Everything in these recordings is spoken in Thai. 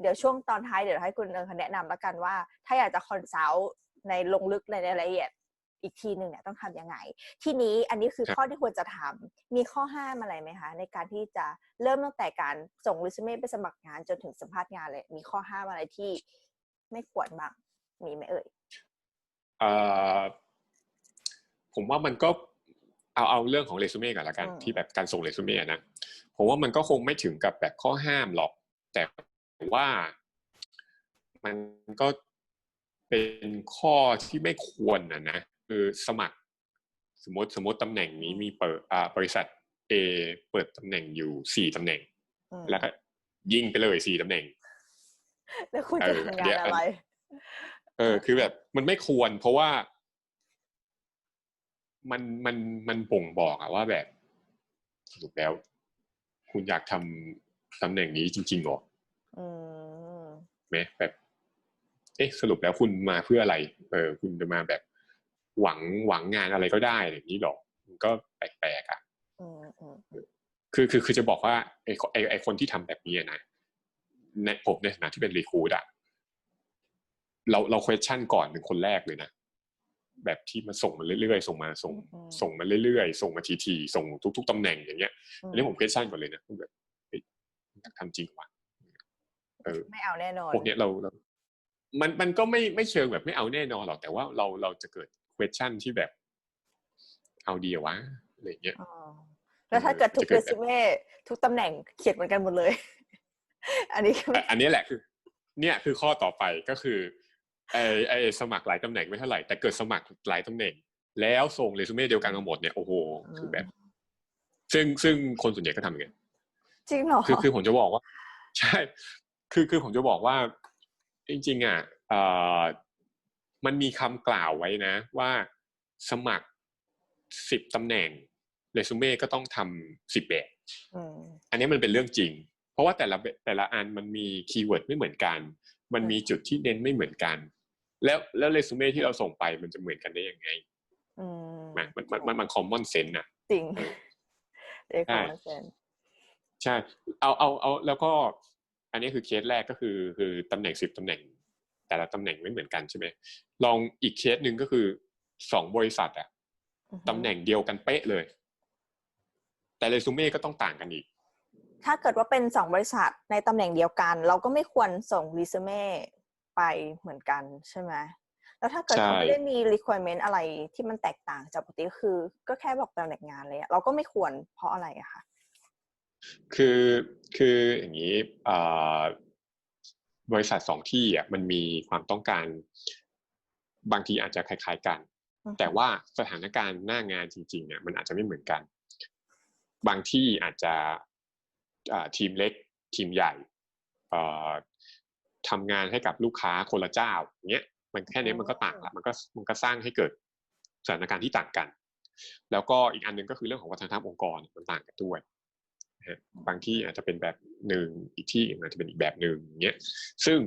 เดี๋ยวช่วงตอนท้ายเดี๋ยวให้คุณเอิงแนะนำแล้วกันว่า ถ้าอยากจะคอนซัลท์ในลงลึกในรายละเอียดอีกทีหนึ่งเนี่ยต้องทำยังไง ทีนี้อันนี้คือครับข้อที่ควรจะทำมีข้อห้ามอะไรไหมคะ ในการที่จะเริ่มตั้งแต่การส่งรีสูเม่ไปสมัครงานจนถึงสัมภาษณ์งานเลย มีข้อห้ามอะไรที่ไม่ควรบ้างมีไหมเอ่ยเอ่อผมว่ามันก็เอาเอาเรื่องของเรซูเม่ก่อนละกันอืมที่แบบการส่งเรซูเม่อะนะผมว่ามันก็คงไม่ถึงกับแบบข้อห้ามหรอก แต่ ว่ามันก็เป็นข้อที่ไม่ควรนะนะ คือสมัครสมมติสมมติตำแหน่งนี้มีเปิดอ่าบริษัท A เปิดตำแหน่งอยู่สี่ตำแหน่งอืมแล้วก็ยิงไปเลยสี่ตำแหน่ง แล้วคุณเอจะอทำเดี๋งานยวอะไร เออ คือแบบมันไม่ควรเพราะว่า มันมันมันบ่งบอกอะว่าแบบสรุปแล้ว คุณอยากทำตำแหน่งนี้จริงๆเหรอ อืมไหมแบบเอ๊ะสรุปแล้วคุณมาเพื่ออะไร เออ คุณจะมาแบบหวังหวังงานอะไรก็ได้อย่างนี้หรอมันก็แปลกๆอะอืมอืมคือคือคือจะบอกว่าไอ้ไอ้ไอ้คนที่ทำแบบนี้อะนะในผมในฐานะที่เป็นรีคูดอะเราเรา question ก่อนเป็นคนแรกเลยนะแบบที่มาส่งมาเรื่อยๆส่งมาส่ง ส่งมาเรื่อยๆส่งมาทีๆส่งทุก ๆตำแหน่งอย่างเงี้ยอันนี้ผม question ก่อนเลยนะแบบเฮ้ยอยากทำจริงวะเออ ไม่เอาแน่นอนพวกเนี้ยเราเรามันมันก็ไม่ไม่เชิงแบบไม่เอาแน่นอนหรอกแต่ว่าเราเราจะเกิด question ที่แบบ เอาดีเหรอวะอะไรอย่างเงี้ยอ๋อแล้วถ้าเกิดทุกจะเกิเรดแบบซูเม่ทุกตำแหน่งเขียนเหมือนกันหมดเลย อันนี้ก็อะอันนี้แหละคือ เนี่ยคือข้อต่อไปก็คือไอไอสมัครหลายตำแหน่งไม่เท่าไหร่แต่เกิดสมัครหลายตำแหน่ง แล้วส่งเรซูเม่เดียวกันมาหมดเนี่ยโอ้โหคือแบบ ซึ่งซึ่งคนส่วนใหญ่ก็ทำอย่างเงี้ยจริงเหรอคือคือผมจะบอกว่า ใช่ คือคือผมจะบอกว่า จริงๆอะเอ่อมันมีคำกล่าวไว้นะ ว่าสมัครสิบตำแหน่งเรซูเม่ก็ต้องทำสิบแบบอืมอันนี้มันเป็นเรื่องจริง เพราะว่าแต่ละแต่ละอันมันมีคีย์เวิร์ดไม่เหมือนกัน มันมีจุดที่เน้นไม่เหมือนกัน แล้วแล้วเรซูเม่ที่เราส่งไปมันจะเหมือนกันได้ยังไงอืมมันมันมันมันมันคอมมอนเซนส์นะจริงเออเด็กใช่คอมเซนใช่เอาเอาเอาแล้วก็ อันนี้คือเคสแรกก็คือคือตำแหน่งสิบตำแหน่ง แต่ละตำแหน่งไม่เหมือนกันใช่ไหมลองอีกเคสหนึ่งก็คือสองบริษัทอะตำแหน่งเดียวกันเป๊ะเลย แต่เรซูเม่ก็ต้องต่างกันอีก ถ้าเกิดว่าเป็นสองบริษัทในตำแหน่งเดียวกัน เราก็ไม่ควรส่งรีซูเม่ไปเหมือนกันใช่ไหมแล้วถ้าเกิดใช่เขาไม่ได้มี requirement อะไรที่มันแตกต่างจากปกติก็คือ ก็แค่บอกตำแหน่งงานเลยอะเราก็ไม่ควรเพราะอะไรอะคะ คือคืออย่างนี้อ่าบริษัทสองที่อะมันมีความต้องการ บางทีอาจจะคล้าย ๆกัน แต่ว่าสถานการณ์หน้างานจริงๆเนี่ยมันอาจจะไม่เหมือนกัน บางที่อาจจะอ่าทีมเล็กทีมใหญ่เอ่อทำงานให้กับลูกค้าคนละเจ้าอย่างเงี้ยมันแค่นี้มันก็ต่างละมันก็มันก็สร้างให้เกิดสถานการณ์ที่ต่างกัน แล้วก็อีกอันหนึงก็คือเรื่องของวัฒนธรรมองค์กรมันต่างกันด้วยนะฮะ บางที่อาจจะเป็นแบบหนึ่งอีกที่อาจจะเป็นอีกแบบหนึ่งอย่างเงี้ยซึ่ง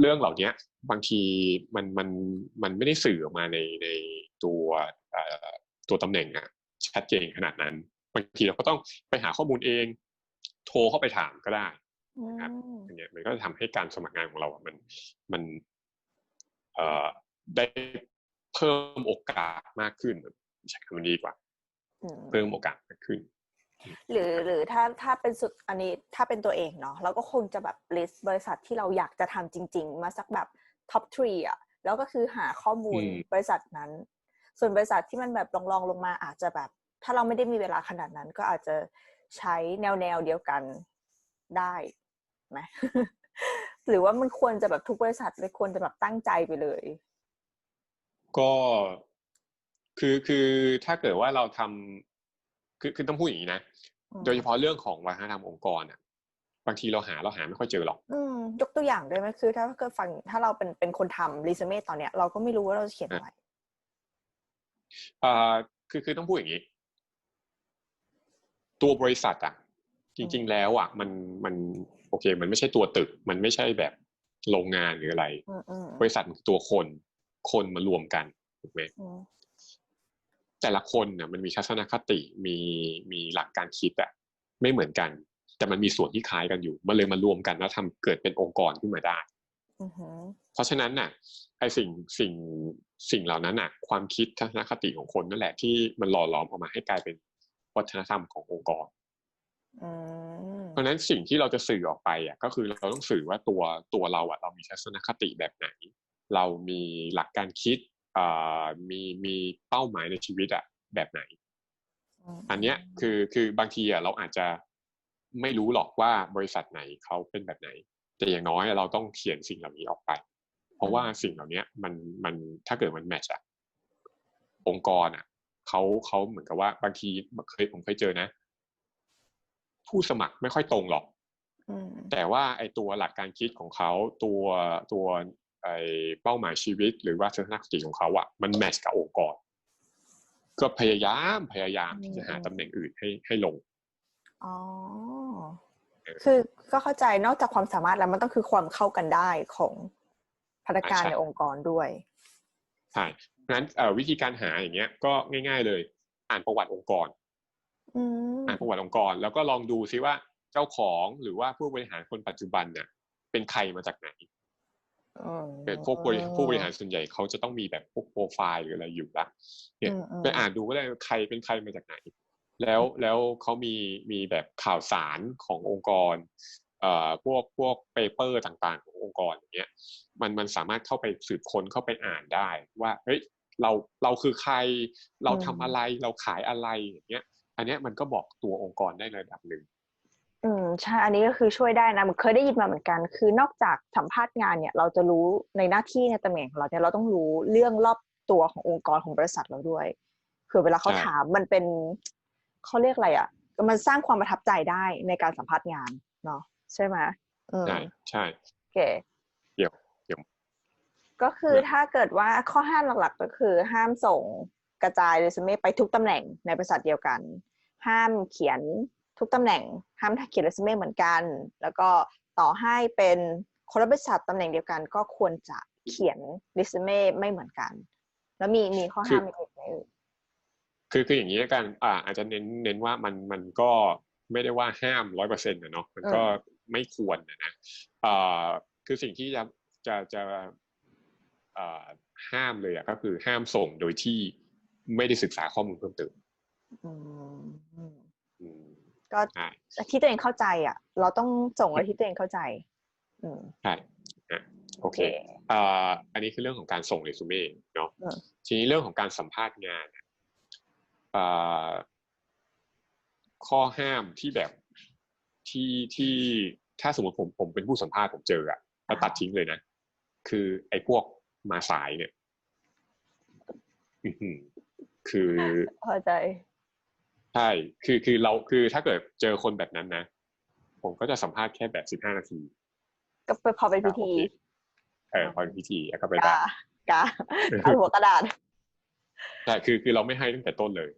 เรื่องเหล่านี้บางทีมันมันมันไม่ได้สื่อออกมาในในตัวเอ่อตัวตำแหน่งอะชัดเจนขนาดนั้น บางทีเราก็ต้องไปหาข้อมูลเอง โทรเข้าไปถามก็ได้อืมครับอย่างเงี้ยมันก็จะทำให้การสมัครงานของเราอะมันมันเอ่อได้เพิ่มโอกาสมากขึ้นใช้คำนี้ดีกว่าอืมเพิ่มโอกาสมากขึ้น หรือหรือถ้าถ้าเป็นสุดอันนี้ถ้าเป็นตัวเองเนาะเราก็คงจะแบบ list บริษัทที่เราอยากจะทำจริง ๆ มาสักแบบ top three อะแล้วก็คือหาข้อมูลอืมบริษัทนั้น ส่วนบริษัทที่มันแบบลองๆลงมาอาจจะแบบ ถ้าเราไม่ได้มีเวลาขนาดนั้น ก็อาจจะใช้แนวแนวๆเดียวกันได้ไหมหรือว่ามันควรจะแบบทุกบริษัทเลยควรจะแบบตั้งใจไปเลย ก็คือคือถ้าเกิดว่าเราทำ คือคือต้องพูดอย่างนี้นะอืมโดยเฉพาะเรื่องของวัฒนธรรมองค์กรอะบางทีเราหาเราหาไม่ค่อยเจอหรอกอืมยกตัวอย่างได้ไหมคือ ถ้าเกิดฟังถ้าเราเป็นเป็นคนทำรี s เม่ตอนเนี้ยเราก็ไม่รู้ว่าเราจะเขียนอะไรอ่าคือคือต้องพูดอย่างนี้ ตัวบริษัทอะ จริง ๆ แล้วอะ มันมันโอเค มันไม่ใช่ตัวตึก มันไม่ใช่แบบโรงงานหรืออะไรอืมอืมบริษัทมันคือตัวคน คนมารวมกันถูกไหมอืม แต่ละคนน่ะมันมีทัศนคติมีมีหลักการคิดอะไม่เหมือนกัน แต่มันมีส่วนที่คล้ายกันอยู่ มันเลยมารวมกันแล้วทำเกิดเป็นองค์กรขึ้นมาได้อือหือเพราะฉะนั้นน่ะไอสิ่งสิ่งสิ่งเหล่านั้นน่ะ ความคิดทัศนคติของคนนั่นแหละที่มันหล่อหลอมออกมาให้กลายเป็นวัฒนธรรมขององค์กรอืมเพราะฉะนั้นสิ่งที่เราจะสื่อออกไปอะก็คือเราต้องสื่อว่าตัวตัวเราอะเรามีทัศนคติแบบไหน เรามีหลักการคิดอ่า มีมีเป้าหมายในชีวิตอะแบบไหน อันเนี้ยคือคือบางทีอะเราอาจจะไม่รู้หรอกว่าบริษัทไหนเขาเป็นแบบไหน แต่อย่างน้อยเราต้องเขียนสิ่งเหล่านี้ออกไป เพราะว่าสิ่งเหล่านี้มันมันถ้าเกิดมันแมทช์อะองค์กรอะเขาเขาเหมือนกับว่าบางทีเคยผมเคยเจอนะ ผู้สมัครไม่ค่อยตรงหรอกอืมแต่ว่าไอตัวหลักการคิดของเขาตัวตัว ไอเป้าหมายชีวิต หรือว่าทัศนคติของเขาอะมันแมทช์กับองค์กรก็พยายามพยายามที่จะหาตำแหน่งอื่นให้ให้ลงอ๋อเออคือก็เข้าใจนอกจากความสามารถแล้วมันต้องคือความเข้ากันได้ของพนักงานใช่ในองค์กรด้วยใช่เพราะฉะนั้นเอ่อวิธีการหาอย่างเงี้ย ก็ง่าย ๆเลย อ่านประวัติองค์กรอืมอ่านประวัติองค์กร แล้วก็ลองดูซิว่าเจ้าของหรือว่าผู้บริหารคนปัจจุบันเนี่ยเป็นใครมาจากไหนอืมเป็น พวกบริผู้บริหารส่วนใหญ่เขาจะต้องมีแบบพวกโปรไฟล์หรืออะไรอยู่ละเนี่ยอืมอืมไปอ่านดูก็ได้ว่าใครเป็นใครมาจากไหน แล้วแล้วเขามีมีแบบข่าวสารขององค์กรเอ่อพวกพวกเปเปอร์ต่างๆขององค์กรอย่างเงี้ยมันมันสามารถเข้าไปสืบค้นเข้าไปอ่านได้ ว่าเฮ้ยเราเราคือใครเราทำอะไรเราขายอะไรอย่างเงี้ย อันเนี้ยมันก็บอกตัวองค์กรได้ระดับหนึ่ง อืมใช่ อันนี้ก็คือช่วยได้นะมันเคยได้ยินมาเหมือนกัน คือนอกจากสัมภาษณ์งานเนี่ย เราจะรู้ในหน้าที่ในตำแหน่งของเราเนี่ยเราต้องรู้เรื่องรอบตัวขององค์กรของบริษัทเราด้วยเผื่อเวลาเขาใช่ ถามมันเป็นเขาเรียกอะไรอะ มันสร้างความประทับใจได้ในการสัมภาษณ์งานเนาะใช่ไหมอืมใช่ใช่ โอเคเดี๋ยวเดี๋ยวก็คือเนี่ย ถ้าเกิดว่าข้อห้ามหลักๆ ก็คือ ห้ามส่งกระจายเรซูเม่ไปทุกตำแหน่งในบริษัทเดียวกัน ห้ามเขียน ทุกตำแหน่งห้ามเขียนเรซูเม่เหมือนกัน แล้วก็ต่อให้เป็นคนละบริษัทตำแหน่งเดียวกัน ก็ควรจะเขียนเรซูเม่ไม่เหมือนกัน แล้วมีมีข้อห้ามอีกไหมเอ่ยคือคืออย่างนี้ละกันอ่าอาจจะเน้นเน้นว่ามันมันก็ไม่ได้ว่าห้ามร้อยเปอร์เซ็นต์นะเนาะมันก็ไม่ควรนะนะอ่าคือสิ่งที่จะจะจะอ่าห้ามเลยอะก็คือห้ามส่งโดยที่ไม่ได้ศึกษาข้อมูลเพิ่มเติมอืมอืม ก็ใช่ที่ตัวเองเข้าใจอะ เราต้องส่งอะไรที่ตัวเองเข้าใจ อืมใช่อะโอโอเคเคอ่าอันนี้คือเรื่องของการส่งเรซูเม่เนาะอืมทีนี้เรื่องของการสัมภาษณ์งานอะอ่าข้อห้ามที่แบบที่ที่ถ้าสมมติผมผมเป็นผู้สัมภาษณ์ผมเจออะแล้วตัดทิ้งเลยนะ คือไอ้พวกมาสายเนี่ยอื้อหือคือเข้าใจ ใช่คือคือเราคือถ้าเกิดเจอคนแบบนั้นนะ ผมก็จะสัมภาษณ์แค่แบบสิบห้านาที ก็ไปพอเป็นพิธีโอเคเออพอเป็นพิธีแล้วก็ไปกาบ้านกาเอาหัวกระดาษใช่คือคือเราไม่ให้ตั้งแต่ต้นเลย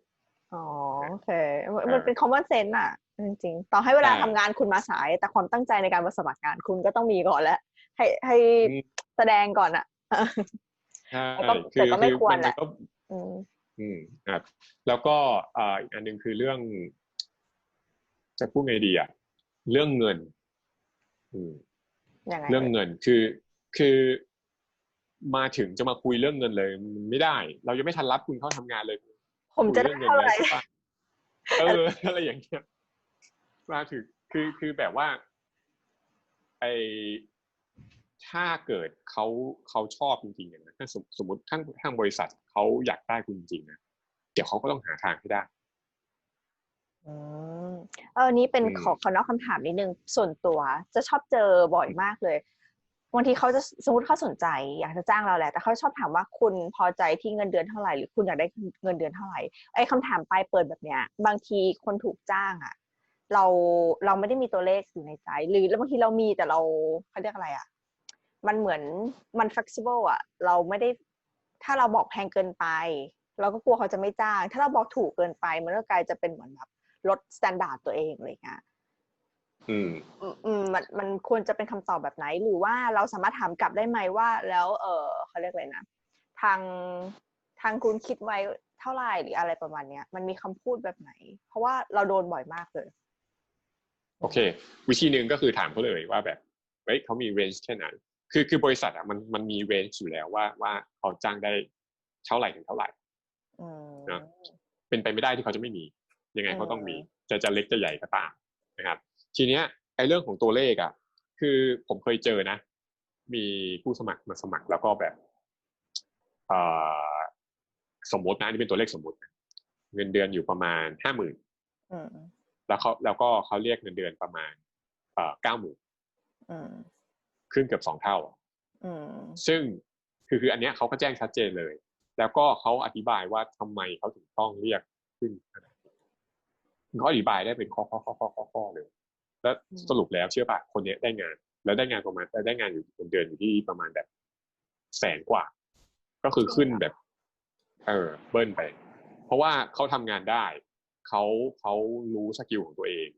อ๋อโอเค มันมันเป็น common sense อะจริงๆ ต่อให้เวลาใช่ทำงานคุณมาสาย แต่ความตั้งใจในการมาสมัครงานคุณก็ต้องมีก่อนแล้ว ให้ให้อืมแสดงก่อนอะใช่แต่ก็คืแต่อก็ไม่คือควรมันแหละก็ อืมอืมครับแล้วก็อ่าอีกอันหนึ่งคือเรื่อง จะพูดไงดีอะเรื่องเงิน อืมยังไงเรื่องเงินคือคือมาถึงจะมาคุยเรื่องเงินเลยมันไม่ได้ เรายังไม่ทันรับคุณเข้าทำงานเลย ผมจะได้คุยเท่าไหร่องงินแล้วใช่ปะเอออะไรอย่างเงี้ยมาถึงคือคือแบบว่า ไอ ถ้าเกิดเขาเขาชอบจริงๆอย่างนั้นถ้าสมสมมติทั้งทางบริษัทเขาอยากได้คุณจริงๆนะเดี๋ยวเขาก็ต้องหาทางให้ได้อืมเออนี้เป็นอืมขอขอนอกคำถามนิดนึงส่วนตัว จะชอบเจอบ่อยมากเลยบางทีเขาจะสมมติเขาสนใจ อยากจะจ้างเราแหละ แต่เขาชอบถามว่าคุณพอใจที่เงินเดือนเท่าไหร่หรือคุณอยากได้เงินเดือนเท่าไหร่ไอ้คำถามปลายเปิดแบบเนี้ย บางทีคนถูกจ้างอะ เราเราไม่ได้มีตัวเลขอยู่ในใจ หรือแล้วบางทีเรามีแต่เราเขาเรียกอะไรอะ มันเหมือนมัน flexible อะเราไม่ได้ถ้าเราบอกแพงเกินไป เราก็กลัวเขาจะไม่จ้าง ถ้าเราบอกถูกเกินไป มันก็กลายจะเป็นเหมือนแบบลดสแตนดาร์ดตัวเองอะไรอย่างเงี้ยอืมอืมอืมมันมันควรจะเป็นคำตอบแบบไหน หรือว่าเราสามารถถามกลับได้ไหมว่า แล้ว เออเขาเรียกอะไรนะทางทางคุณคิดไว้เท่าไหร่หรืออะไรประมาณเนี้ย มันมีคำพูดแบบไหน เพราะว่าเราโดนบ่อยมากเลย โอเค วิธีหนึ่งก็คือถามเขาเลยว่าแบบเฮ้ยเขามีเรนจ์แค่ไหน คือคือบริษัทอะมันมันมีเรนจ์อยู่แล้วว่าว่าเขาจ้างได้เท่าไหร่ถึงเท่าไหร่อืมนะเป็นไปไม่ได้ที่เขาจะไม่มี ยังไงเขาต้องมี จะจะเล็กจะใหญ่ก็ตามนะครับ ทีเนี้ยไอ้เรื่องของตัวเลขอะ คือผมเคยเจอนะ มีผู้สมัครมาสมัครแล้วก็แบบเอ่อสมมตินะอันนี่เป็นตัวเลขสมมตินะเงินเดือนอยู่ประมาณห้าหมื่นอืมแล้วเขาแล้วก็เขาเรียกเงินเดือนประมาณเอ่อเก้าหมื่นอืม ขึ้นเกือบสองเท่าอืมซึ่งคือคืออันเนี้ยเขาก็แจ้งชัดเจนเลย แล้วก็เขาอธิบายว่าทำไมเขาถึงต้องเรียกขึ้นขนาดนี้เขาอธิบายได้เป็นข้อข้อข้อข้อข้อข้อเลย แล้วสรุปแล้วเชื่อป่ะคนเนี้ยได้งาน แล้วได้งานประมาณได้งานอยู่เป็นเดือนอยู่ที่ประมาณแบบแสนกว่า ก็คือขึ้นแบบ เออเบิ้ลไป เพราะว่าเขาทำงานได้เขาเขารู้สกิลของตัวเอง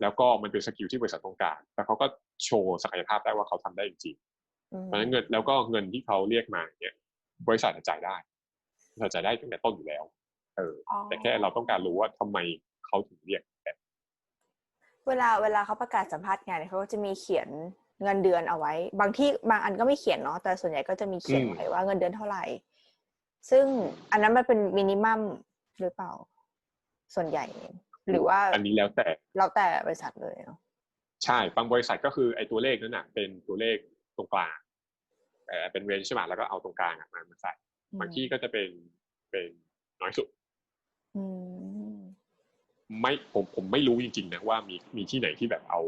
แล้วก็มันเป็นสกิลที่บริษัทต้องการแต่เขาก็ โชว์ศักยภาพได้ว่าเขาทำได้จริงๆอืมเพราะฉะนั้นเงินแล้วก็เงินที่เขาเรียกมาเนี่ยบริษัทจ่ายได้บริษัทจ่ายได้ตั้งแต่ต้นอยู่แล้ว เอออ๋อแต่แค่เราต้องการรู้ว่าทำไมเขาถึงเรียกแบบเวลาเวลาเขาประกาศสัมภาษณ์งานเนี่ยเขาก็จะมีเขียนเงินเดือนเอาไว้ บางที่บางอันก็ไม่เขียนเนาะแต่ส่วนใหญ่ก็จะมีเขียนไว้ว่าเงินเดือนเท่าไหร่ ซึ่งอันนั้นมันเป็นมินิมัมหรือเปล่า ส่วนใหญ่ หรือว่าอันนี้แล้วแต่แล้วแต่บริษัทเลยเนาะ ใช่บางบริษัทก็คือไอ้ตัวเลขนั้นน่ะ เป็นตัวเลขตรงกลางเออเป็นเรนจ์ใช่ไหมแล้วก็เอาตรงกลางอะมามาใส่บางที่ก็จะเป็นเป็นน้อยสุดอืมไม่ผมผมไม่รู้จริงๆนะว่ามีมีที่ไหนที่แบบเอา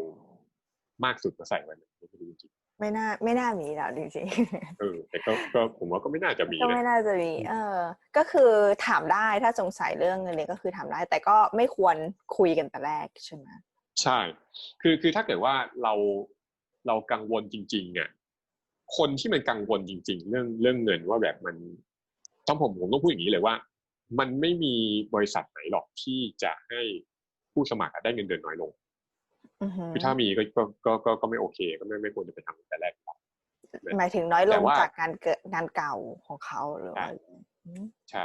มากสุดมาใส่ไว้นะไม่รู้จริงไม่น่าไม่น่ามีแล้วจริงๆเออแต่ก็ก็ผมว่าก็ไม่น่าจะมีๆก็นะไม่น่าจะมี เออ ก็คือถามได้ถ้าสงสัยเรื่องเงินเดือนก็คือถามได้ แต่ก็ไม่ควรคุยกันแต่แรกใช่ไหม ใช่ คือคือถ้าเกิดว่าเราเรากังวลจริงๆอะคนที่มันกังวลจริง ๆ เรื่องเรื่องเงินว่าแบบมัน ต้องผมผมต้องพูดอย่างนี้เลยว่า มันไม่มีบริษัทไหนหรอกที่จะให้ผู้สมัครอะได้เงินเดือนน้อยลงอือหือคือถ้ามีก็ก็ก็ก็ก็ไม่โอเคก็ไม่ไม่ควรจะไปทำตั้งแต่แรกครับหมายถึงน้อยลแต่งว่าจากงานเกิดงานเก่าของเขาหรือว่าใช่อืมใช่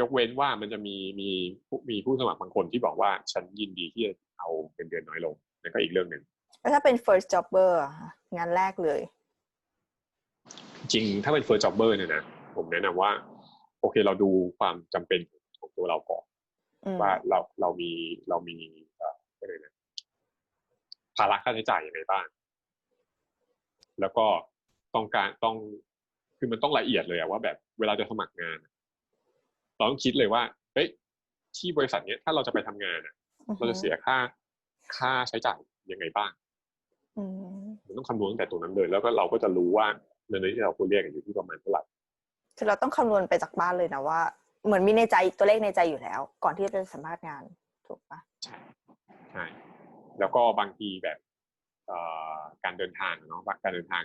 ยกเว้นว่ามันจะมีมีผู้มีผู้สมัครบางคนที่บอกว่าฉันยินดีที่จะ เอาเงินเดือนน้อยลงนั่นก็อีกเรื่องหนึ่งแล้วถ้าเป็น first jobber อะคะงานแรกเลย จริงถ้าเป็น first jobber เนี่ยนะผมแนะนำว่า โอเคเราดูความจำเป็นของตัวเราก่อนอืมว่าเราเรามีเรามีเอ่ออะไรยกนะภาระค่าใช้จ่ายยังไงบ้าง แล้วก็ต้องการต้องคือมันต้องละเอียดเลยอะว่าแบบเวลาจะสมัครงานอะเราต้องคิดเลยว่าเฮ้ยที่บริษัทเนี้ยถ้าเราจะไปทำงานอะ เราจะเสียค่าค่าใช้จ่ายยังไงบ้างอืมมันต้องคำนวณตั้งแต่ตรงนั้นเลย แล้วก็เราก็จะรู้ว่าเงินเดือนที่เราควรเรียกกันอยู่ที่ประมาณเท่าไหร่คือเราต้องคำนวณไปจากบ้านเลยนะว่า เหมือนมีในใจตัวเลขในใจอยู่แล้ว ก่อนที่จะสัมภาษณ์งานถูกปะใช่ใช่แล้วก็บางทีแบบเอ่อการเดินทางเนาะการเดินทาง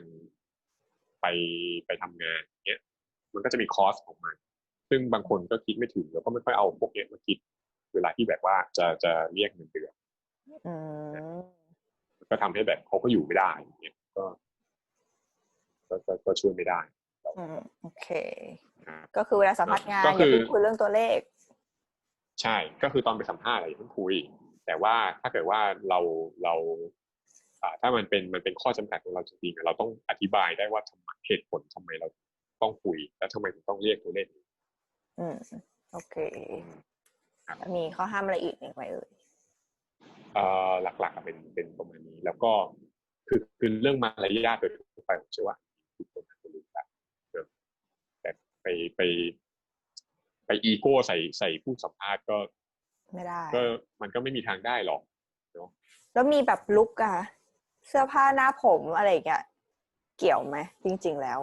ไปไปทำงานเนี้ย มันก็จะมีคอสของมันซึ่งบางคนก็คิดไม่ถึงแล้วก็ไม่ค่อยเอาพวกเนี้ยมาคิด เวลาที่แบบว่าจะจะเรียกเงินเดือนอืมก็ทำให้แบบเขาก็อยู่ไม่ได้อย่างเงี้ยก็ก็ก็ก็ช่วยไม่ได้อืมโอเคนะครับก็คือเวลาสัมภาษณ์งานก็อย่าคือเพิ่งคุยเรื่องตัวเลข ใช่ ก็คือตอนไปสัมภาษณ์อะไรอย่าเพิ่งคุย แต่ว่าถ้าเกิดว่าเราเราอ่าถ้ามันเป็นมันเป็นข้อจำกัดของเราจริงๆอะเราต้องอธิบายได้ว่าทำไมเหตุผลทำไมเราต้องคุย และทำไมถึงต้องเรียกตัวเลขนี้อืมโอเคครับแล้ว มีข้อห้ามอะไรอีกไหมเอ่ยเอ่อหลักๆอะเป็นเป็นประมาณนี้ แล้วก็คือคือเรื่องมารยาทโดยทั่วไปผมเชื่อว่าทุกคนน่าจะรู้กันเนอะแต่ไปไป ไปอีโก้ใส่ใส่ผู้สัมภาษณ์ก็ ไม่ได้ ก็มันก็ไม่มีทางได้หรอกแล้วมีแบบลุกอะเสื้อผ้าหน้าผมอะไรอย่างเงี้ยเกี่ยวไหมจริง ๆ แล้ว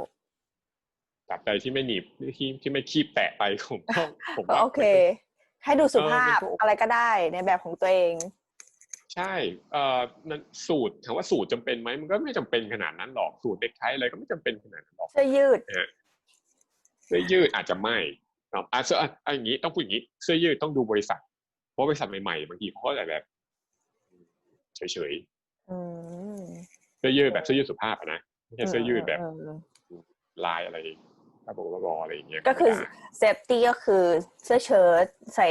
ตราบใดที่ไม่หนีบที่ที่ไม่คีบแตะไปผมก็ผมก็ว่าโอเคมันก็ ให้ดูสุภาพเออมันก็โอเคอะไรก็ได้ในแบบของตัวเอง ใช่เอ่อนั่นสูตรถามว่าสูตรจำเป็นไหมมันก็ไม่จำเป็นขนาดนั้นหรอกสูตรเด็กไทยอะไรก็ไม่จำเป็นขนาดนั้นหรอกเสื้อยืดนะฮะเสื้อยืดอาจจะไม่ครับอะเสื้ออะอะอย่างนี้ต้องพูดอย่างนี้เสื้อยืดต้องดูบริษัท เพราะบริษัทใหม่ๆบางทีเขาก็จะแบบเฉยอืมๆเสื้อยืดแบบเสื้อยืดสุภาพอะนะไม่ใช่เสื้อยืดแบบอืมอืมลายอะไร บ้าบอๆอะไรอย่างเงี้ยก็คือไม่ได้เซฟตี้ก็คือเสื้อเชิ้ตใส่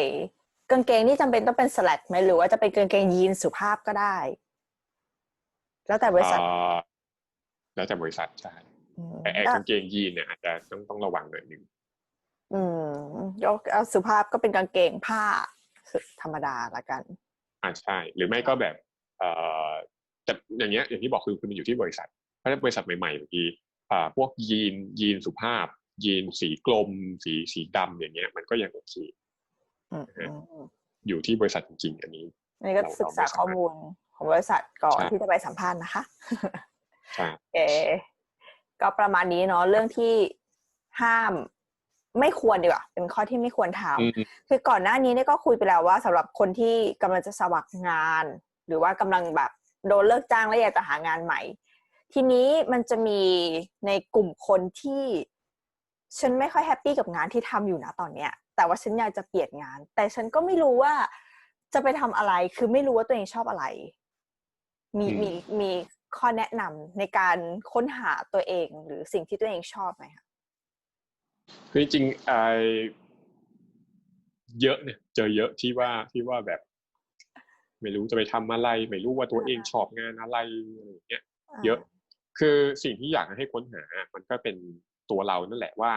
กางเกงนี่จำเป็นต้องเป็นสแลกไหมหรือว่าจะเป็นกางเกงยีนสุภาพก็ได้ แล้วแต่บริษัทเอ่อแล้วแต่บริษัทใช่อืมแต่ไอ้แล้วกางเกงยีนเนี่ยอาจจะต้องต้องระวังหน่อยหนึ่งอืมยกเอาสุภาพก็เป็นกางเกงผ้าธรรมดาละกัน อ่าใช่ หรือไม่ก็แบบ เอ่อแต่อย่างเงี้ยอย่างที่บอกคือคือมันอยู่ที่บริษัทเพราะฉะนั้นบริษัทใหม่ๆบางทีอ่าพวกยีนยีนสุภาพ ยีนสีกลม สีสีดำอย่างเงี้ย มันก็ยังโอเคอืมอืมอืมอยู่ที่บริษัทจริง ๆ อันนี้อันนี้ก็เราศึกษาเราไม่สามารถข้อมูลของบริษัทก่อนใช่ที่จะไปสัมภาษณ์นะคะใช่โอเคก็ประมาณนี้เนาะเรื่องที่ห้ามไม่ควรดีกว่าเป็นข้อที่ไม่ควรทำอืมคือก่อนหน้านี้เนี่ยก็คุยไปแล้วว่าสำหรับคนที่กำลังจะสมัครงาน หรือว่ากำลังแบบโดนเลิกจ้างแล้วอยากจะหางานใหม่ ทีนี้มันจะมีในกลุ่มคนที่ ฉันไม่ค่อยแฮปปี้กับงานที่ทำอยู่นะตอนเนี้ย แต่ว่าฉันอยากจะเปลี่ยนงาน แต่ฉันก็ไม่รู้ว่าจะไปทำอะไร คือไม่รู้ว่าตัวเองชอบอะไร มีอืมมีมีข้อแนะนำในการค้นหาตัวเอง หรือสิ่งที่ตัวเองชอบไหมคะคือจริงๆไอเยอะเนี่ยเจอเยอะที่ว่าที่ว่าแบบ ไม่รู้จะไปทำอะไร ไม่รู้ว่าตัวเองชอบงานอะไรอะไรอย่างเงี้ยเยอะคือสิ่งที่อยากให้ค้นหา มันก็เป็น ตัวเรานั่นแหละว่า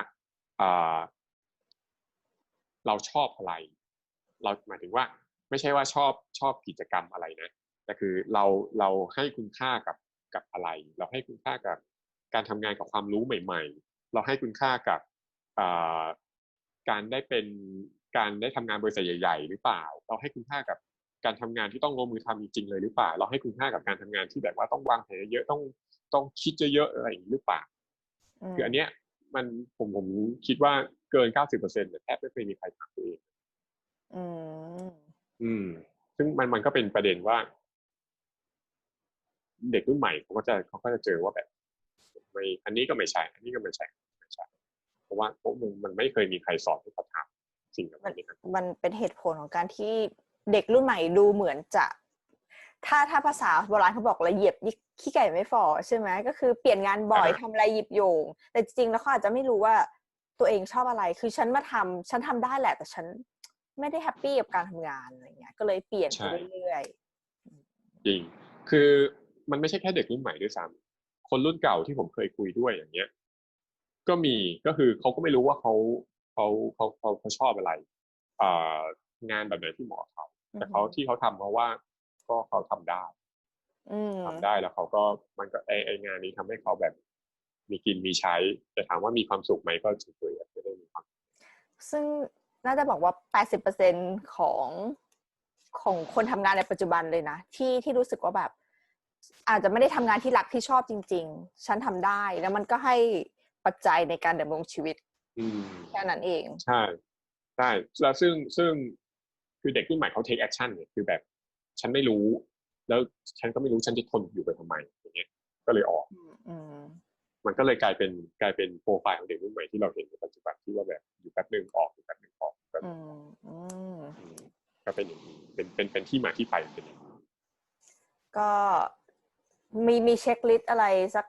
เราชอบอะไร เราหมายถึงว่า ไม่ใช่ว่าชอบชอบกิจกรรมอะไรนะแต่คือเราเราให้คุณค่ากับกับอะไร เราให้คุณค่ากับการทำงานกับความรู้ใหม่ ๆ เราให้คุณค่ากับการได้เป็นการได้ทำงานบริษัทใหญ่ ๆ หรือเปล่า เราให้คุณค่ากับการทำงานที่ต้องลงมือทำจริงๆเลยหรือเปล่า เราให้คุณค่ากับการทำงานที่แบบว่าต้องวางแผนเยอะต้องต้องคิดเยอะๆอะไรอย่างนี้หรือเปล่า คืออันเนี้ยมันผมผมคิดว่าเกินเก้าสิบเปอร์เซ็นต์แทบไม่เคยมีใครถามตัวเองอืมอืม ซึ่งมันมันก็เป็นประเด็นว่า เด็กรุ่นใหม่เขาก็จะเขาก็จะเจอว่าแบบไม่อันนี้ก็ไม่ใช่ อันนี้ก็ไม่ใช่ไม่ใช่ เพราะว่าเพราะมันมันไม่เคยมีใครสอนให้เขาทำสิ่งแบบนี้นะมันเป็นเหตุผลของการที่เด็กรุ่นใหม่ดูเหมือนจะ ถ้าถ้าภาษาโบราณเขาบอกละเหยียบขี้ไก่ไม่ฟอใช่ไหมก็คือเปลี่ยนงานบ่อยทำอะไรหยิบโยง แต่จริงๆแล้วเขาอาจจะไม่รู้ว่าตัวเองชอบอะไร คือฉันมาทำฉันทำได้แหละ แต่ฉันไม่ได้แฮปปี้กับการทำงานอะไรเงี้ย ก็เลยเปลี่ยนไปเรื่อยจริง คือมันไม่ใช่แค่เด็กรุ่นใหม่ด้วยซ้ำคนรุ่นเก่าที่ผมเคยคุยด้วยอย่างเงี้ย ก็มีก็คือเขาก็ไม่รู้ว่าเขาเขาเขาเขาเขาชอบอะไรอ่างานแบบไหนที่เหมาะกับเขาๆแต่เขาที่เขาทำเพราะว่า ก็เขาทำได้อืมทำได้แล้วเขาก็มันก็ไอไองานนี้ทำให้เขาแบบ มีกินมีใช้ แต่ถามว่ามีความสุขไหมก็เฉยๆไม่ได้มีความซึ่งน่าจะบอกว่า 80%ของของคนทำงานในปัจจุบันเลยนะ ที่ที่รู้สึกว่าแบบ อาจจะไม่ได้ทำงานที่รักที่ชอบจริง ๆ ฉันทำได้แล้วมันก็ให้ปัจจัยในการดำรงชีวิตอืมแค่นั้นเอง ใช่ใช่แล้วซึ่งซึ่งคือเด็กรุ่นใหม่เขา take action เนี่ยคือแบบ ฉันไม่รู้ แล้วฉันก็ไม่รู้ฉันจะทนอยู่ไปทำไมอย่างเงี้ย ก็เลยออกอืมอืมมันก็เลยกลายเป็นกลายเป็นโปรไฟล์ของเด็กรุ่นใหม่ที่เราเห็นในปัจจุบันที่ว่าแบบอยู่แป๊บหนึ่งออกอยู่แป๊บหนึ่งออกก็อืมอืมอืมก็เป็นอย่างนี้เป็นเป็นเป็นที่มาที่ไปเป็นอย่างนี้ก็มีมีเช็คลิสต์อะไรสัก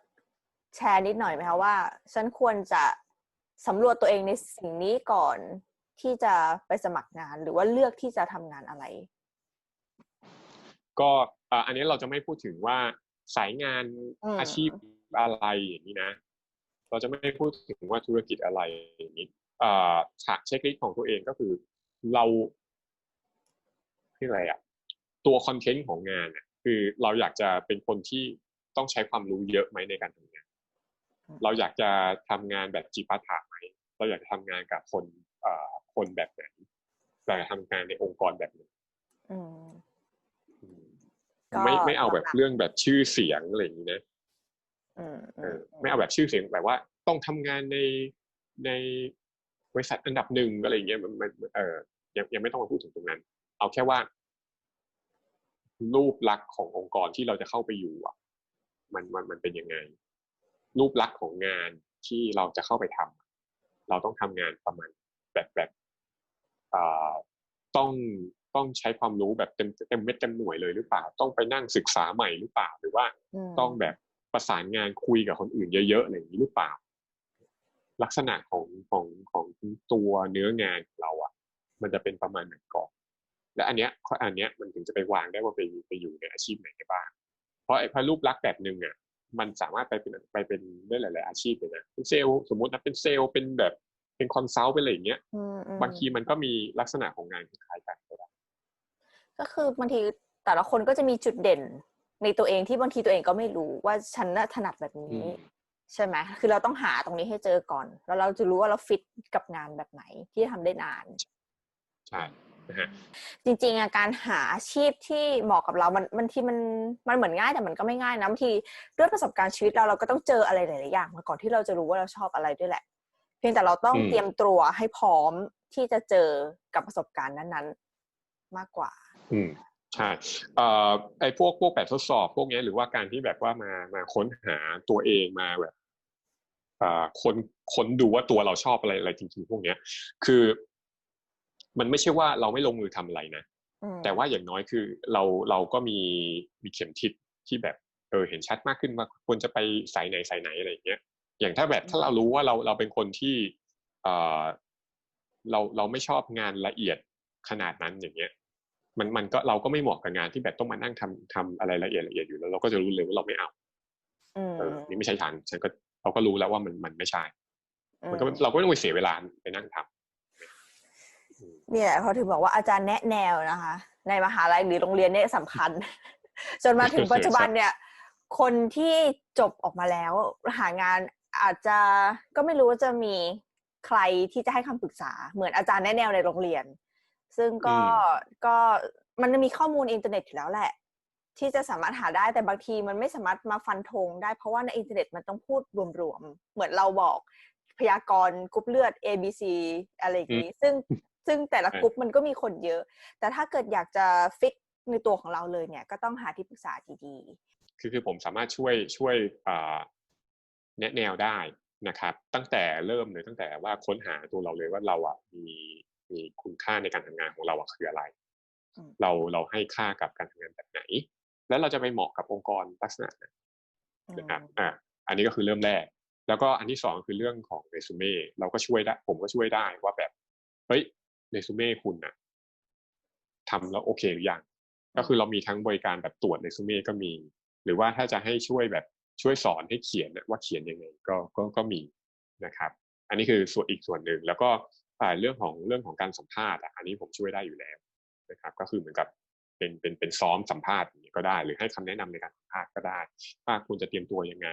แชร์นิดหน่อยไหมคะว่า ฉันควรจะสำรวจตัวเองในสิ่งนี้ก่อนที่จะไปสมัครงานหรือว่าเลือกที่จะทำงานอะไร ก็เอ่ออันนี้เราจะไม่พูดถึงว่าสายงานอืมอาชีพอะไรอย่างนี้นะ เราจะไม่พูดถึงว่าธุรกิจอะไรอย่างนี้เอ่อฉากเช็คลิสต์ของตัวเองก็คือเราเรียกอะไรอะตัวคอนเทนต์ของงานอะคือเราอยากจะเป็นคนที่ต้องใช้ความรู้เยอะไหมในการทำงานอืมเราอยากจะทำงานแบบจิปาถะไหมเราอยากจะทำงานกับคนเอ่อคนแบบไหนเราอยากทำงานในองค์กรแบบไหนอืมอืมก็ ไม่ไม่เอาแบบหลักๆเรื่องแบบชื่อเสียงอะไรอย่างนี้นะอืมเออือมไม่เอาแบบชื่อเสียงแบบว่า ต้องทำงานในในบริษัทอันดับหนึ่งอะไรอย่างเงี้ยมันมันเออยังยังไม่ต้องมาพูดถึงตรงนั้น เอาแค่ว่า รูปลักษณ์ขององค์กรที่เราจะเข้าไปอยู่อะ มันมันมันเป็นยังไง รูปลักษณ์ของงานที่เราจะเข้าไปทำเราต้องทำงานประมาณแบบแบบอ่า ต้องต้องใช้ความรู้แบบเต็มเต็มเม็ดเต็มหน่วยเลยหรือเปล่า ต้องไปนั่งศึกษาใหม่หรือเปล่า หรือว่ามต้องแบบประสานงานคุยกับคนอื่นเยอะๆอะไรอย่างนี้หรือเปล่า ลักษณะของของของตัวเนื้องานของเราอะ มันจะเป็นประมาณไหนก่อนและอันเนี้ยอันเนี้ยมันถึงจะไปวางได้ว่าไปไปอยู่ในอาชีพไหนได้บ้างเพราะไอ้พอรูปลักษณ์แบบหนึ่งอะมันสามารถไปเป็นไปเป็นได้หลาย ๆ อาชีพเลยนะเป็นเซลล์สมมตินะเป็นเซลล์เป็นแบบ เป็นคอนซัลท์เป็นอะไรอย่างเงี้ยอืมอืมบางทีมันก็มีลักษณะของงานคล้ายๆกันก็ได้ก็คือบางทีแต่ละคนก็จะมีจุดเด่นในตัวเองที่บางทีตัวเองก็ไม่รู้ว่าฉันน่ะถนัดแบบอืนี้มใช่ไหมคือเราต้องหาตรงนี้ให้เจอก่อน แล้วเราจะรู้ว่าเราฟิตกับงานแบบไหนที่ทำได้นาน ใช่นะฮะจริงๆอะการหาอาชีพที่เหมาะกับเรา มันมันที่มันมันเหมือนง่ายแต่มันก็ไม่ง่ายนะบางทีด้วยประสบการณ์ชีวิตเราเราก็ต้องเจออะไรหลายๆอย่างมาก่อนที่เราจะรู้ว่าเราชอบอะไรด้วยแหละ เพียงแต่เราต้องอืมเตรียมตัวให้พร้อมที่จะเจอกับประสบการณ์นั้นๆ มากกว่า อืมใช่เอ่อไอ้พวกพวกแบบทดสอบพวกเนี้ยหรือว่าการที่แบบว่ามามาค้นหาตัวเองมาแบบเอ่อค้นค้นดูว่าตัวเราชอบอะไรอะไรจริงๆพวกเนี้ย คือ มันไม่ใช่ว่าเราไม่ลงมือทำอะไรนะอืมแต่ว่าอย่างน้อยคือเราเราก็มีมีเข็มทิศที่แบบเออเห็นชัดมากขึ้นว่าควรจะไปสายไหนสายไหนอะไรอย่างเงี้ย อย่างถ้าแบบถ้าเรารู้ว่าเราเราเป็นคนที่เออเราเราไม่ชอบงานละเอียดขนาดนั้นอย่างเงี้ยมันมันก็เราก็ไม่เหมาะกับงานที่แบบต้องมานั่งทำทำอะไรละเอียดละเอียดอยู่แล้ว เราก็จะรู้เลยว่าเราไม่เอาอืมเออนี่ไม่ใช่ทางฉันก็เราก็รู้แล้วว่ามันมันไม่ใช่อืมันก็เราก็ไม่ต้องไปเสียเวลาไปนั่งทำอืมเนี่ยพอถึงบอกว่าอาจารย์แนะแนวนะคะ ในมหาลัยหรือโรงเรียนเนี่ยสำคัญ จนมาถึงปัจจุบันเนี่ย คนที่จบออกมาแล้วหางาน อาจจะก็ไม่รู้ว่าจะมีใครที่จะให้คำปรึกษา เหมือนอาจารย์แนะแนวในโรงเรียน ซึ่งก็อืมก็มันมีข้อมูลอินเทอร์เน็ตอยู่แล้วแหละ ที่จะสามารถหาได้แต่บางทีมันไม่สามารถมาฟันธงได้เพราะว่าในอินเทอร์เน็ตมันต้องพูดรวมๆเหมือนเราบอกพยากรณ์กรุ๊ปเลือด A B C อะไรอย่างนี้ ซึ่งซึ่งแต่ละกรุ๊ปมันก็มีคนเยอะ แต่ถ้าเกิดอยากจะฟิกในตัวของเราเลยเนี่ยก็ต้องหาที่ปรึกษาดีคือคือผมสามารถช่วยช่วยอ่า แนะแนวได้นะครับ ตั้งแต่เริ่มเลยตั้งแต่ว่าค้นหาตัวเราเลยว่าเราอะมีมีคุณค่าในการทำงานของเราอะคืออะไรอืมเราเราให้ค่ากับการทำงานแบบไหน แล้วเราจะไปเหมาะกับองค์กรลักษณะไหนๆอืมนะครับอ่าอันนี้ก็คือเริ่มแรก แล้วก็อันที่สองคือเรื่องของเรซูเม่เราก็ช่วยได้ ผมก็ช่วยได้ว่าแบบเฮ้ยเรซูเม่คุณน่ะทำแล้วโอเคหรือยังก็คือเรามีทั้งบริการแบบตรวจเรซูเม่ก็มี หรือว่าถ้าจะให้ช่วยแบบ ช่วยสอนให้เขียนว่าเขียนยังไงก็ก็ก็มีนะครับ อันนี้คือส่วนอีกส่วนหนึ่งแล้วก็เรื่องของเรื่องของการสัมภาษณ์อะอันนี้ผมช่วยได้อยู่แล้วนะครับ ก็คือเหมือนกับเป็นเป็นเป็นซ้อมสัมภาษณ์นี้ก็ได้ หรือให้คำแนะนำในการสัมภาษณ์ก็ได้ว่าคุณจะเตรียมตัวยังไง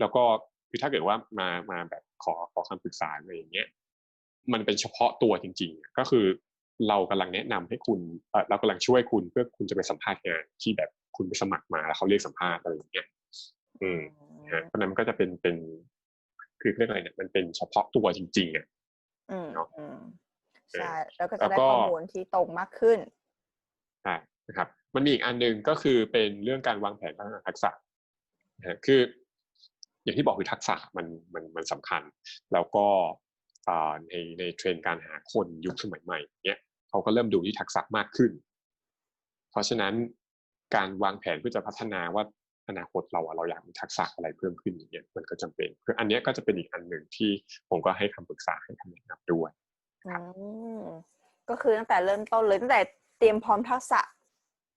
แล้วก็คือถ้าเกิดว่ามามาแบบขอขอคำปรึกษาอะไรอย่างเงี้ยมันเป็นเฉพาะตัวจริง ๆ ก็คือเรากำลังแนะนำให้คุณเอ่อเรากำลังช่วยคุณเพื่อคุณจะไปสัมภาษณ์งานที่แบบคุณไปสมัครมาแล้วเขาเรียกสัมภาษณ์อะไรอย่างเงี้ย อืมฮะเพราะฉะนั้นมันก็จะเป็นเป็นคือเรียกอะไรเนี่ยมันเป็นเฉพาะตัวจริงๆอะอืมเนอะอืมเออใช่แล้วก็แล้จะวได้ก็ข้อมูลที่ตรงมากขึ้นใช่นะครับ มันมีอีกอันหนึ่งก็คือเป็นเรื่องการวางแผนพัฒนาทักษะนะฮะคือ อย่างที่บอกคือทักษะมันมันมันสำคัญ แล้วก็อ่าในในเทรนด์การหาคนยุคสมัยใหม่เนี่ยเขาก็เริ่มดูที่ทักษะมากขึ้น เพราะฉะนั้นการวางแผนเพื่อจะพัฒนาว่า อนาคตเราอะเราอยากมีทักษะอะไรเพิ่มขึ้นอย่างเงี้ยมันก็จำเป็นคืออันเนี้ยก็จะเป็นอีกอันหนึ่งที่ผมก็ให้คำปรึกษาให้คำแนะนำด้วยครับอืมก็คือตั้งแต่เริ่มต้นเลยตั้งแต่เตรียมพร้อมทักษะ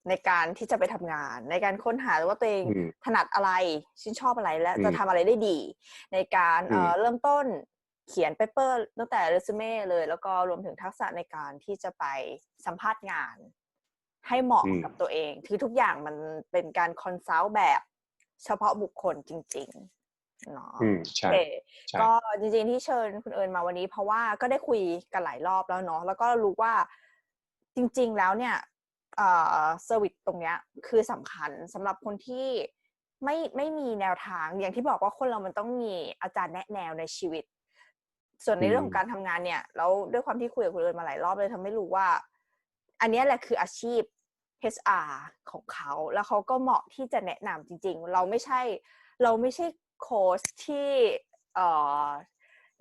ในการที่จะไปทำงาน ในการค้นหาว่าตัวเองอืมถนัดอะไรชื่นชอบอะไรและอืมจะทำอะไรได้ดี ในการเอ่ออืมเริ่มต้นเขียนเปเปอร์ตั้งแต่เรซูเม่เลย แล้วก็รวมถึงทักษะในการที่จะไปสัมภาษณ์งาน ให้เหมาะอืมกับตัวเอง คือทุกอย่างมันเป็นการคอนซัลท์แบบเฉพาะบุคคลจริงๆเนาะอืมใช่โอเคใช่ก็จริงๆที่เชิญคุณเอิญมาวันนี้ เพราะว่าก็ได้คุยกันหลายรอบแล้วเนาะแล้วก็รู้ว่าจริง ๆแล้วเนี่ยเอ่อเซอร์วิสตรงเนี้ยคือสำคัญสำหรับคนที่ไม่ไม่มีแนวทางอย่างที่บอกว่าคนเรามันต้องมีอาจารย์แนะแนวในชีวิต ส่วนในเรื่องของการทำงานเนี่ยแล้วด้วยความที่คุยกับคุณเอิญมาหลายรอบเลยทำให้รู้ว่า อันเนี้ยแหละคืออาชีพ HR ของเขาแล้วเขาก็เหมาะที่จะแนะนำจริง ๆ เราไม่ใช่เราไม่ใช่โค้ชที่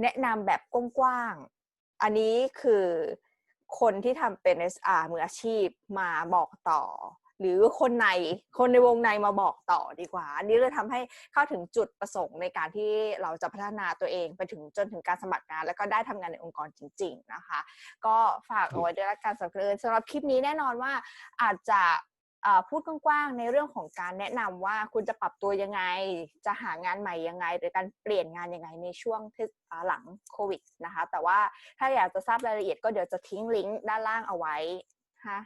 แนะนำแบบกว้างๆ อันนี้คือคนที่ทำเป็น SR มืออาชีพมาบอกต่อ หรือคนในคนในวงในมาบอกต่อดีกว่าอันนี้เลยทำให้เข้าถึงจุดประสงค์ในการที่เราจะพัฒนาตัวเองไปถึงจนถึงการสมัครงาน แล้วก็ได้ทำงานในองค์กรจริง ๆนะคะ ก็ฝากเอาไว้ด้วยละกันสำหรับเอิญสำหรับคลิปนี้แน่นอนว่าอาจจะพูดกว้างๆในเรื่องของการแนะนำว่าคุณจะปรับตัวยังไง จะหางานใหม่ยังไง หรือการเปลี่ยนงานยังไงในช่วงหลังโควิดนะคะ แต่ว่าถ้าอยากจะทราบรายละเอียดก็เดี๋ยวจะทิ้งลิงก์ด้านล่างเอาไว้นะคะ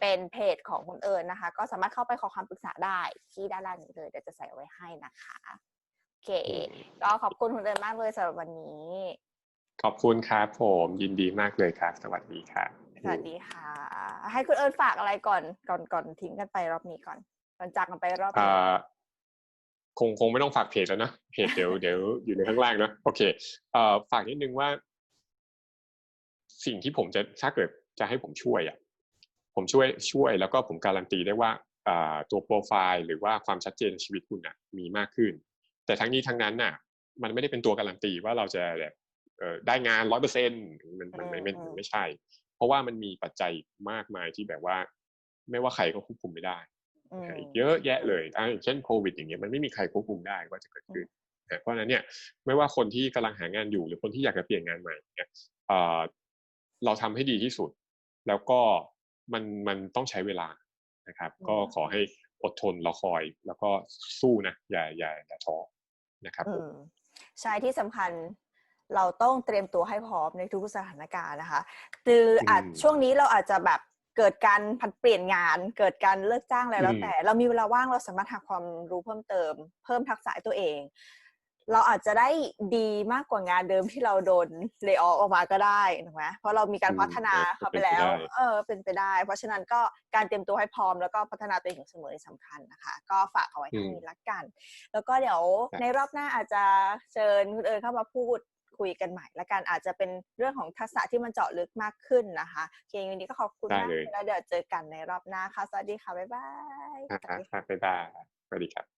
เป็นเพจของคุณเอิญนะคะ ก็สามารถเข้าไปขอคำปรึกษาได้ที่ด้านล่างนี้เลยเดี๋ยวจะใส่เอาไว้ให้นะคะโอเค ก็ขอบคุณคุณเอิญมากเลยสำหรับวันนี้ ขอบคุณครับผมยินดีมากเลยครับ สวัสดีครับสวัสดีค่ะ ให้คุณเอิญฝากอะไรก่อนก่อนก่อนทิ้งกันไปรอบนี้ก่อนก่อนจากกันไปรอบอ่นี้าคงคงไม่ต้องฝากเพจแล้วนะเพจเดี๋ยวเดี๋ยวอยู่ในข้างล่างเนอะโอเคเอ่อฝากนิดนึงว่า สิ่งที่ผมจะถ้าเกิดจะให้ผมช่วยอะ ผมช่วยช่วยแล้วก็ผมการันตีได้ว่าอ่าตัวโปรไฟล์หรือว่าความชัดเจนในชีวิตคุณอะมีมากขึ้น แต่ทั้งนี้ทั้งนั้นน่ะ มันไม่ได้เป็นตัวการันตีว่าเราจะแบบเอ่อได้งานร้อยเปอร์เซ็นต์มันมันมันมันมันไม่ใช่ เพราะว่ามันมีปัจจัยมากมายที่แบบว่า ไม่ว่าใครก็ควบคุมไม่ได้อืมอีกเยอะแยะเลยอ่าอย่างเช่นโควิด อย่างเงี้ยมันไม่มีใครควบคุมได้ว่าจะเกิดขึ้นนะเพราะฉะนั้นเนี่ยไม่ว่าคนที่กำลังหางานอยู่หรือคนที่อยากจะเปลี่ยนงานใหม่เนี่ยเอ่อเราทำให้ดีที่สุด แล้วก็ มันมันต้องใช้เวลานะครับ ก็ขอให้อดทนรอคอย แล้วก็สู้นะอย่าอย่าอย่าท้อนะครับอืผมมใช่ที่สำคัญเราต้องเตรียมตัวให้พร้อมในทุกสถานการณ์นะคะคืออาจช่วงนี้เราอาจจะแบบเกิดการผัดเปลี่ยนงาน เกิดการเลิกจ้างอะไรแล้วแต่ เรามีเวลาว่างเราสามารถหาความรู้เพิ่มเติม เพิ่มทักษะให้ตัวเอง เราอาจจะได้ดีมากกว่างานเดิมที่เราโดนเล y o อ f ออกมาก็ได้ถูกไหมเพราะเรามีการพัฒนาเข้าไปแล้ว เออ เป็นไปได้ เพราะฉะนั้นก็การเตรียมตัวให้พร้อมแล้วก็พัฒนาตัวเองอยู่เสมอสำคัญนะคะ ก็ฝากเอาไว้เท่านี้ละกัน แล้วก็เดี๋ยวในรอบหน้าอาจจะเชิญคุณเอิญเข้ามาพูดคุยกันใหม่ละกันอาจจะเป็นเรื่องของทักษะที่มันเจาะลึกมากขึ้นนะคะโอเควันนี้ก็ขอบคุณมากแล้วเดี๋ยวเจอกันในรอบหน้าค่ะสวัสดีค่ะบ๊ายบายครับครับบ๊ายบายสวัสดีครับ